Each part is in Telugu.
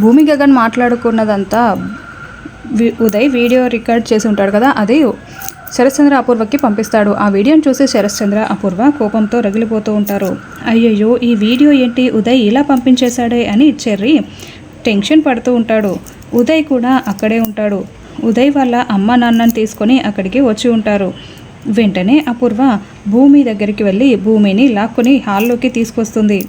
భూమి గగన్ మాట్లాడుకున్నదంతా ఉదయ్ వీడియో రికార్డ్ చేసి ఉంటాడు కదా అదే శరశ్చంద్ర అపూర్వకి పంపిస్తాడు. ఆ వీడియోని చూసి శరశ్చంద్ర అపూర్వ కోపంతో రగిలిపోతూ ఉంటారు. అయ్యయ్యో ఈ వీడియో ఏంటి? ఉదయ్ ఇలా పంపించేశాడే అని చెర్రి టెన్షన్ పడుతూ ఉంటాడు. ఉదయ్ కూడా అక్కడే ఉంటాడు. ఉదయ్ వాళ్ళ అమ్మ నాన్నని తీసుకొని అక్కడికి వచ్చి ఉంటారు. వెంటనే అపూర్వ భూమి దగ్గరికి వెళ్ళి భూమిని లాక్కొని హాల్లోకి తీసుకొస్తుంది.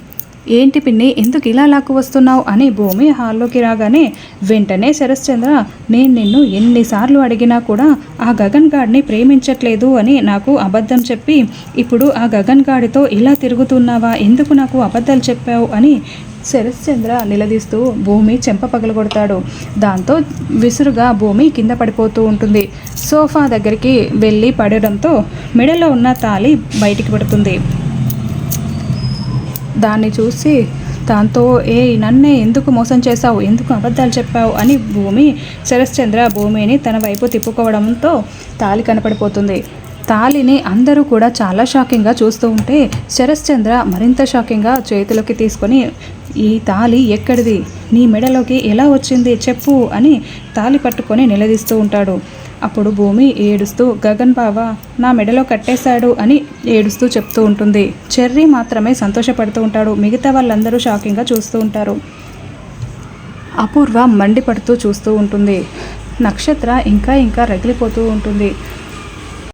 ఏంటి పిన్ని ఎందుకు ఇలా లాక్కు వస్తున్నావు అని భూమి హాల్లోకి రాగానే వెంటనే శరశ్చంద్ర నేను నిన్ను ఎన్నిసార్లు అడిగినా కూడా ఆ గగన్ గాడిని ప్రేమించట్లేదు అని నాకు అబద్ధం చెప్పి ఇప్పుడు ఆ గగన్ గాడితో ఇలా తిరుగుతున్నావా? ఎందుకు నాకు అబద్ధాలు చెప్పావు? అని శరశ్చంద్ర నిలదీస్తూ భూమి చెంప పగలగొడతాడు. దాంతో విసురుగా భూమి కింద పడిపోతూ ఉంటుంది. సోఫా దగ్గరికి వెళ్ళి పడడంతో మెడలో ఉన్న తాళి బయటికి పడుతుంది. దాన్ని చూసి దాంతో ఏ నన్నే ఎందుకు మోసం చేశావు? ఎందుకు అబద్ధాలు చెప్పావు? అని భూమి శరశ్చంద్ర భూమిని తన వైపు తిప్పుకోవడంతో తాలి కనపడిపోతుంది. తాలిని అందరూ కూడా చాలా షాకింగ్గా చూస్తూ ఉంటే శరశ్చంద్ర మరింత షాకింగ్గా చేతిలోకి తీసుకొని ఈ తాలి ఎక్కడిది? నీ మెడలోకి ఎలా వచ్చింది చెప్పు అని తాలి పట్టుకొని నిలదీస్తూ ఉంటాడు. అప్పుడు భూమి ఏడుస్తూ గగన్ బావ నా మెడలో కట్టేశాడు అని ఏడుస్తూ చెప్తూ ఉంటుంది. చెర్రీ మాత్రమే సంతోషపడుతూ ఉంటాడు. మిగతా వాళ్ళందరూ షాకింగ్గా చూస్తూ ఉంటారు. అపూర్వ మండిపడుతూ చూస్తూ ఉంటుంది. నక్షత్ర ఇంకా ఇంకా రగిలిపోతూ ఉంటుంది.